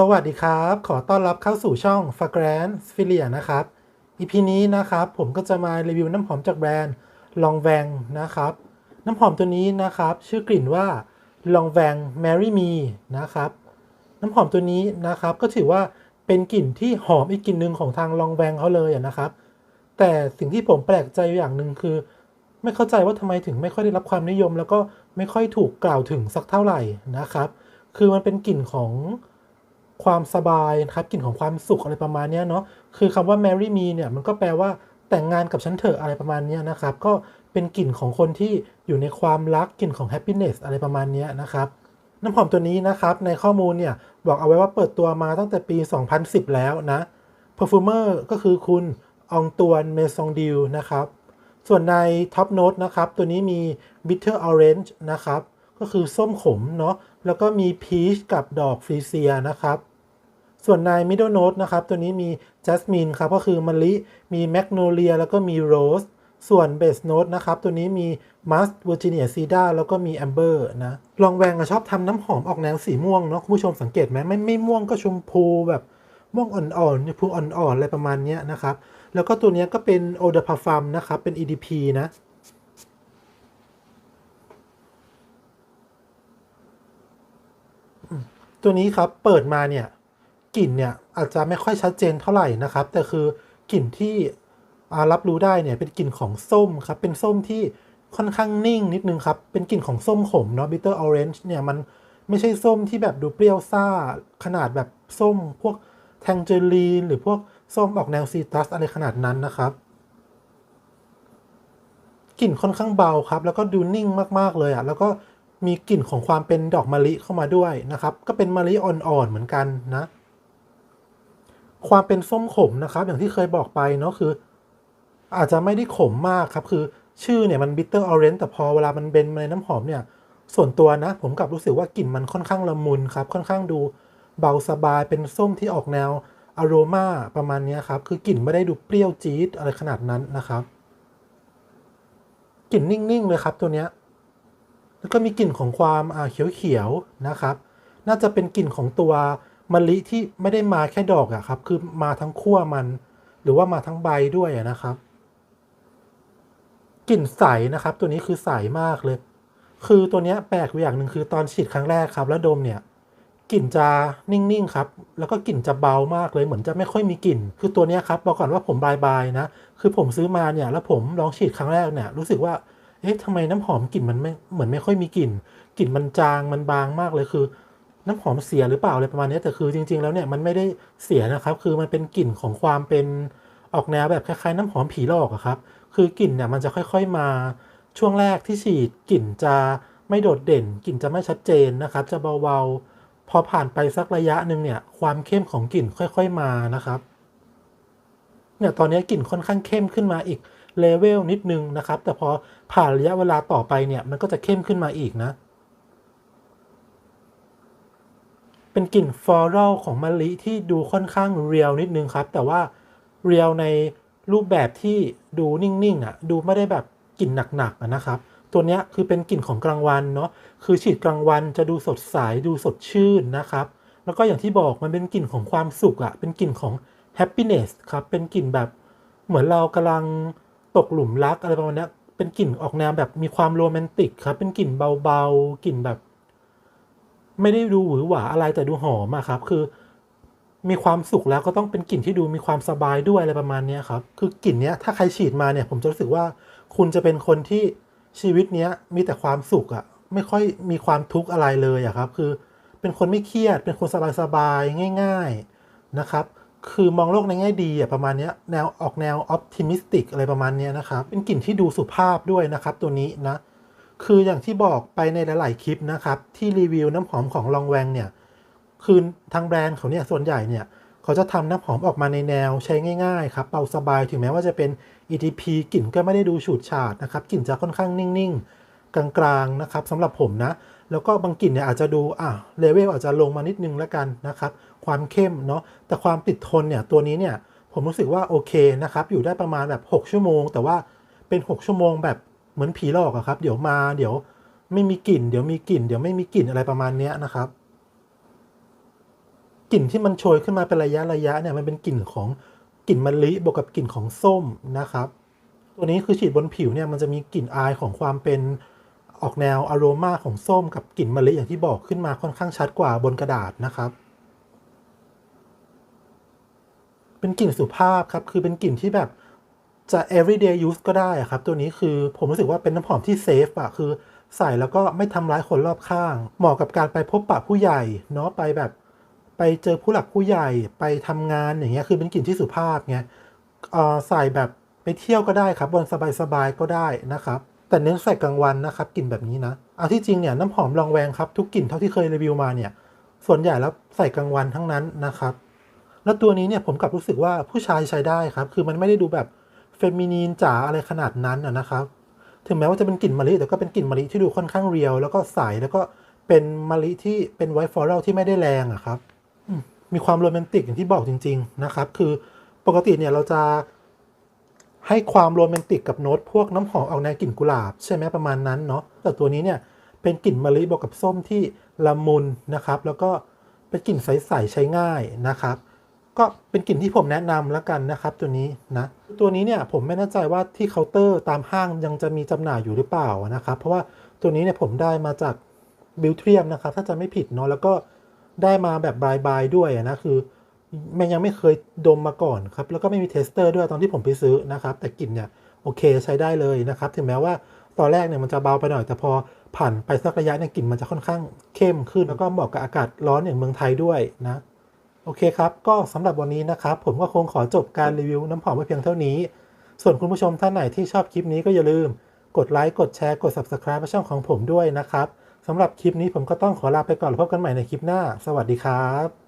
สวัสดีครับ ขอต้อนรับเข้าสู่ช่อง Fragrance f i l i a นะครับ EP นี้นะครับ ผมก็จะมารีวิวน้ำหอมจากแบรนด์ Longvang นะครับ น้ำหอมตัวนี้นะครับ ชื่อกลิ่นว่า Longvang Marry Me นะครับ น้ำหอมตัวนี้นะครับ ก็ถือว่าเป็นกลิ่นที่หอมอีกกลิ่นหนึ่งของทาง Longvang เขาเลยนะครับ แต่สิ่งที่ผมแปลกใจอย่างหนึ่งคือ ไม่เข้าใจว่าทำไมถึงไม่ค่อยได้รับความนิยม แล้วก็ไม่ค่อยถูกกล่าวถึงสักเท่าไหร่นะครับ คือมันเป็นกลิ่นของ ความสบายนะครับกลิ่นของความสุขอะไรประมาณนี้เนาะคือคำว่า marry me เนี่ยมันก็แปลว่าแต่งงานกับฉันเถอะอะไรประมาณนี้นะครับ ก็เป็นกลิ่นของคนที่อยู่ในความรักกลิ่นของ happiness อะไรประมาณนี้นะครับน้ำหอมตัวนี้นะครับในข้อมูลเนี่ยบอกเอาไว้ว่าเปิดตัวมาตั้งแต่ปี 2010 แล้วนะ perfumer ก็คือคุณองตวนเมซองดิลนะครับ ส่วนใน Top Note นะครับ ตัวนี้มี Bitter Orange นะครับ ก็คือส้มขมเนาะแล้วก็มี Peach กับดอกฟรีเซียนะครับ ส่วนน Middle Note นะครับ ตัวนี้มี Jasmine ครับ ก็คือมะลิ มี Magnolia แล้วก็มี Rose ส่วน Base Note นะครับ ตัวนี้มี Musk Virginia Cedar แล้วก็มี Amber นะ ลองแวงชอบทำน้ำหอมออกแนวสีม่วงเนาะคุณผู้ชมสังเกตไหมไม่ไม่ม่วงก็ชมพูแบบม่วงอ่อนๆชมพูอ่อนๆ อะไรประมาณนี้นะครับ แล้วก็ตัวนี้ก็เป็น Eau de Parfum นะครับ เป็น EDP นะตัวนี้ครับเปิดมาเนี่ย กลิ่นเนี่ยอาจจะไม่ค่อยชัดเจนเท่าไหร่นะครับ แต่คือกลิ่นที่รับรู้ได้เนี่ยเป็นกลิ่นของส้มครับ เป็นส้มที่ค่อนข้างนิ่งนิดนึงครับ เป็นกลิ่นของส้มขมเนาะ bitter orange เนี่ยมันไม่ใช่ส้มที่แบบดูเปรี้ยวซ่า ขนาดแบบส้มพวกแทงเจอรีนหรือพวกส้มออกแนวซีตัสอะไรขนาดนั้นนะครับกลิ่นค่อนข้างเบาครับ แล้วก็ดูนิ่งมากๆเลยอะ่ะแล้วก็มีกลิ่นของความเป็นดอกมะลิเข้ามาด้วยนะครับ ก็เป็นมะลิอ่อนๆเหมือนกันนะ ความเป็นส้มขมนะครับ อย่างที่เคยบอกไปเนาะคือ อาจจะไม่ได้ขมมากครับ คือชื่อเนี่ยมัน bitter orange แต่พอเวลามันเบนมาในน้ำหอมเนี่ย ส่วนตัวนะ ผมกลับรู้สึกว่ากลิ่นมันค่อนข้างละมุนครับ ค่อนข้างดูเบาสบายเป็นส้มที่ออกแนวอโรมาประมาณนี้ครับ คือกลิ่นไม่ได้ดูเปรี้ยวจี๊ดอะไรขนาดนั้นนะครับกลิ่นนิ่ง ๆ เลยครับตัวเนี้ย แล้วก็มีกลิ่นของความเขียว ๆ นะครับ น่าจะเป็นกลิ่นของตัว มะลิที่ไม่ได้มาแค่ดอกอะครับ คือมาทั้งขั้วมัน หรือว่ามาทั้งใบด้วยนะครับกลิ่นใสนะครับ ตัวนี้คือใสมากเลย คือตัวนี้แปลกอย่างหนึ่งคือตอนฉีดครั้งแรกครับ แล้วดมเนี่ยกลิ่นจะนิ่งๆครับ แล้วก็กลิ่นจะเบามากเลย เหมือนจะไม่ค่อยมีกลิ่น คือตัวนี้ครับบอกก่อนว่าผมบายบายนะ คือผมซื้อมาเนี่ย แล้วผมลองฉีดครั้งแรกเนี่ย รู้สึกว่า เอ๊ะทำไมน้ำหอมกลิ่นมันไม่ เหมือนไม่ค่อยมีกลิ่น กลิ่นมันจาง มันบางมากเลย คือ น้ำหอมเสียหรือเปล่าอะไรประมาณนี้แต่คือจริง ๆ แล้วเนี่ยมันไม่ได้เสียนะครับ คือมันเป็นกลิ่นของความเป็นออกแนวแบบคล้ายๆน้ำหอมผีหลอกอะครับ คือกลิ่นเนี่ยมันจะค่อยๆมาช่วงแรกที่ฉีดกลิ่นจะไม่โดดเด่นกลิ่นจะไม่ชัดเจนนะครับ จะเบาๆ พอผ่านไปสักระยะหนึ่งเนี่ยความเข้มของกลิ่นค่อยๆมานะครับเนี่ยตอนนี้กลิ่นค่อนข้างเข้มขึ้นมาอีกเลเวลนิดนึงนะครับ แต่พอผ่านระยะเวลาต่อไปเนี่ยมันก็จะเข้มขึ้นมาอีกนะ เป็นกลิ่นฟลอรัลของมะลิที่ดูค่อนข้างเรียลนิดนึงครับ แต่ว่าเรียลในรูปแบบที่ดูนิ่งๆอะดูไม่ได้แบบกลิ่นหนักๆนะครับ ตัวเนี้ยคือเป็นกลิ่นของกลางวันเนาะคือฉีดกลางวันจะดูสดใสดูสดชื่นนะครับ แล้วก็อย่างที่บอกมันเป็นกลิ่นของความสุขอะเป็นกลิ่นของ happiness ครับเป็นกลิ่นแบบเหมือนเรากำลังตกหลุมรักอะไรประมาณนี้เป็นกลิ่นออกแนวแบบมีความโรแมนติกครับเป็นกลิ่นเบาๆกลิ่นแบบ ไม่ได้ดูหวือหวาอะไรแต่ดูหอมอะครับ คือ มีความสุขแล้วก็ต้องเป็นกลิ่นที่ดูมีความสบายด้วยอะไรประมาณนี้ครับ คือกลิ่นเนี้ยถ้าใครฉีดมาเนี่ย ผมจะรู้สึกว่า คุณจะเป็นคนที่ชีวิตเนี้ยมีแต่ความสุขอะไม่ค่อยมีความทุกข์อะไรเลยอะครับ คือเป็นคนไม่เครียด เป็นคนสบายๆง่าย ๆนะครับ คือมองโลกในแง่ดีอะประมาณนี้แนวออกแนวออ t ติมิสติกอะไรประมาณนี้นะครับ เป็นกลิ่นที่ดูสุภาพด้วยนะครับ ตัวนี้นะ คืออย่างที่บอกไปในหลาย ๆ คลิปนะครับ ที่รีวิวน้ำหอมของลองแวงเนี่ยคือทางแบรนด์เขาเนี่ยส่วนใหญ่เนี่ยเขาจะทำน้ำหอมออกมาในแนวใช้ง่าย ๆ ครับเบาสบายถึงแม้ว่าจะเป็น ETP กลิ่นก็ไม่ได้ดูฉูดฉาดนะครับกลิ่นจะค่อนข้างนิ่ง ๆ กลาง ๆ นะครับสำหรับผมนะ แล้วก็บางกลิ่นเนี่ยอาจจะดูอะเลเวลอาจจะลงมานิดนึงแล้วกันนะครับความเข้มเนาะแต่ความติดทนเนี่ยตัวนี้เนี่ยผมรู้สึกว่าโอเคนะครับอยู่ได้ประมาณแบบ 6 ชั่วโมง แต่ว่าเป็น 6 ชั่วโมงแบบ เหมือนผีหลอกอะครับ เดี๋ยวมาเดี๋ยวไม่มีกลิ่น เดี๋ยวมีกลิ่น เดี๋ยวไม่มีกลิ่นอะไรประมาณเนี้ยนะครับกลิ่นที่มันโชยขึ้นมาเป็นระยะระยะเนี่ยมันเป็นกลิ่นของกลิ่นมะลิบวกกับกลิ่นของส้มนะครับ ตัวนี้คือฉีดบนผิวเนี่ยมันจะมีกลิ่นอายของความเป็นออกแนวอโรมาของส้มกับกลิ่นมะลิอย่างที่บอกขึ้นมาค่อนข้างชัดกว่าบนกระดาษนะครับ เป็นกลิ่นสุภาพครับคือเป็นกลิ่นที่แบบ จะ everyday use ก็ได้ครับ ตัวนี้คือผมรู้สึกว่าเป็นน้ำหอมที่เซฟอะคือใส่แล้วก็ไม่ทำร้ายคนรอบข้าง เหมาะกับการไปพบปะผู้ใหญ่เนาะไปแบบ ไปเจอผู้หลักผู้ใหญ่ไปทำงานอย่างเงี้ยคือเป็นกลิ่นที่สุภาพไงเอ่อใส่แบบไปเที่ยวก็ได้ครับบนสบายๆก็ได้นะครับแต่เน้นใส่กลางวันนะครับกลิ่นแบบนี้นะเอาที่จริงเนี่ยน้ำหอมลองแวงครับทุกกลิ่นเท่าที่เคยรีวิวมาเนี่ยส่วนใหญ่แล้วใส่กลางวันทั้งนั้นนะครับ แล้วตัวนี้เนี่ยผมกลับรู้สึกว่าผู้ชายใช้ได้ครับ คือมันไม่ได้ดูแบบ เฟมินีนจ๋าอะไรขนาดนั้นนะนะครับ ถึงแม้ว่าจะเป็นกลิ่นมะลิแต่ก็เป็นกลิ่นมะลิที่ดูค่อนข้างเรียว แล้วก็ใสแล้วก็เป็นมะลิที่เป็นไวท์ฟลอรัลที่ไม่ได้แรงอะครับมีความโรแมนติกอย่างที่บอกจริง ๆ นะครับ คือปกติเนี่ยเราจะให้ความโรแมนติกกับโน้ตพวกน้ำหอมออกแนวกลิ่นกุหลาบ ใช่ไหมประมาณนั้นเนาะแต่ตัวนี้เนี่ยเป็นกลิ่นมะลิบวกกับส้มที่ละมุนนะครับ แล้วก็เป็นกลิ่นใสๆใช้ง่ายนะครับ ก็เป็นกลิ่นที่ผมแนะนำแล้วกันนะครับตัวนี้นะตัวนี้เนี่ยผมไม่แน่ใจว่าที่เคาน์เตอร์ตามห้างยังจะมีจำหน่ายอยู่หรือเปล่านะครับ เพราะว่าตัวนี้เนี่ยผมได้มาจากบิวเทียมนะครับ ถ้าจะไม่ผิดเนาะแล้วก็ได้มาแบบบายบายด้วยนะคือมันยังไม่เคยดมมาก่อนครับ แล้วก็ไม่มีเทสเตอร์ด้วยตอนที่ผมไปซื้อนะครับ แต่กลิ่นเนี่ยโอเคใช้ได้เลยนะครับ ถึงแม้ว่าตอนแรกเนี่ยมันจะเบาไปหน่อย แต่พอผ่านไปสักระยะเนี่ยกลิ่นมันจะค่อนข้างเข้มขึ้น แล้วก็เหมาะกับอากาศร้อนอย่างเมืองไทยด้วยนะ โอเคครับ ก็สำหรับวันนี้นะครับ ผมก็คงขอจบการรีวิวน้ำหอมไว้เพียงเท่านี้ ส่วนคุณผู้ชมท่านไหนที่ชอบคลิปนี้ก็อย่าลืม กดไลค์ กดแชร์ กด Subscribe ช่องของผมด้วยนะครับสำหรับคลิปนี้ผมก็ต้องขอลาไปก่อนแล้วพบกันใหม่ในคลิปหน้า สวัสดีครับ